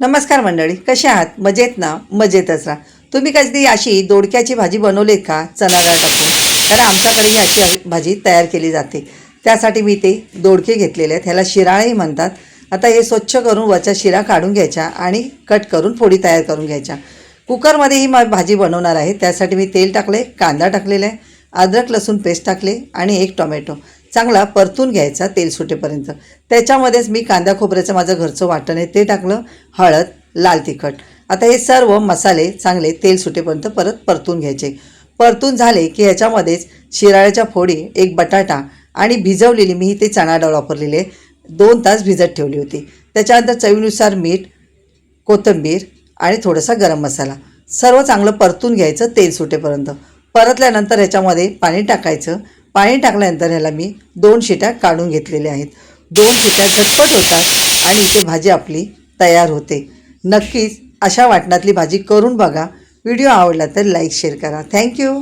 नमस्कार मंडळी कसे आहात? मजेत ना? मजेतच राहा. तुम्ही कधी अशी दोडक्याची भाजी बनवलीत का? चणा डाळ टाकून? कारण आमच्याकडे ही अशी भाजी तयार केली जाते. त्यासाठी मी ते दोडके घेतलेले आहेत. ह्याला शिराळेही म्हणतात. आता हे स्वच्छ करून वरच्या शिरा काढून घ्यायच्या आणि कट करून फोडी तयार करून घ्यायच्या. कुकरमध्ये ही भाजी बनवणार आहे. त्यासाठी मी तेल टाकले कांदा टाकलेला आहे अद्रक लसूण पेस्ट टाकले आणि एक टोमॅटो. चांगला परतून घ्यायचा तेल सुटेपर्यंत. त्याच्यामध्येच मी कांदा खोबऱ्याचं माझं घरचं वाटण आहे ते टाकलं हळद लाल तिखट. आता हे सर्व मसाले चांगले तेल सुटेपर्यंत परत परतून घ्यायचे. परतून झाले की ह्याच्यामध्येच शिराळ्याच्या फोडी एक बटाटा आणि भिजवलेली मी ते चणा डाळ वापरलेले दोन तास भिजत ठेवली होती. त्याच्यानंतर चवीनुसार मीठ कोथिंबीर आणि थोडासा गरम मसाला. सर्व चांगलं परतून घ्यायचं तेल सुटेपर्यंत. परतल्यानंतर ह्याच्यामध्ये पाणी टाकायचं. पाणी टाकल्यानंतर ह्याला मी दोन शिट्या काढून घेतलेल्या आहेत. दोन शिट्या झटपट होतात आणि इथे भाजी आपली तयार होते. नक्कीच अशा वाटणातली भाजी करून बघा. व्हिडिओ आवडला तर लाईक शेअर करा. थँक्यू.